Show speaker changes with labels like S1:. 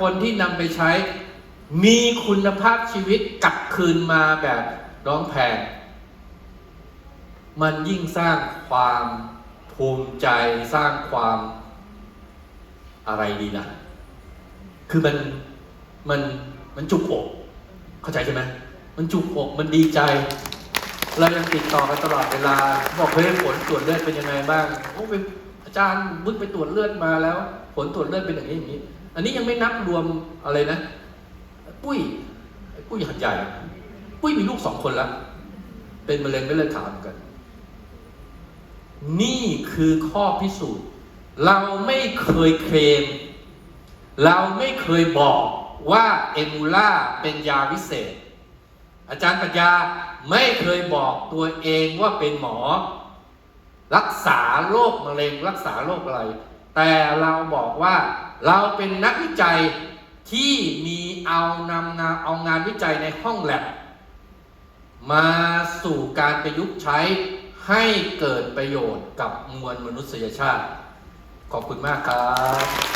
S1: คนที่นำไปใช้ มีคุณภาพชีวิตกลับคืนมาแบบน้องแพงมันยิ่งสร้างความภูมิใจสร้างความอะไรดีนะคือมันมันมันจุกอก เข้าใจใช่ไหมมันจุกอกมันดีใจ เรายังติดต่อกันตลอดเวลา บอกเฮ้ยผลตรวจเลือดเป็นยังไงบ้างโอ้เป็น อาจารย์บึ้งไปตรวจเลือดมาแล้ว ผลตรวจเลือดเป็นอย่างนี้อย่างนี้ อันนี้ยังไม่นับรวมอะไรนะ ปุ้ยปุ้ยหัดใหญ่ ปุ้ยมีลูกสองคนแล้วเป็นมะเร็งไม่เลือดขาวเหมือนกัน นี่คือข้อพิสูจน์ เราไม่เคยเคลม เราไม่เคยบอกว่าเอมูล่าเป็นยาวิเศษ อาจารย์ปัญญาไม่เคยบอกตัวเองว่าเป็นหมอ รักษาโรคมะเร็งรักษาโรคอะไร แต่เราบอกว่าเราเป็นนักวิจัยที่มีเอานำงานเอางานวิจัยในห้องแลบมาสู่การประยุกต์ใช้ให้เกิดประโยชน์กับมวลมนุษยชาติ ขอบคุณมากครับ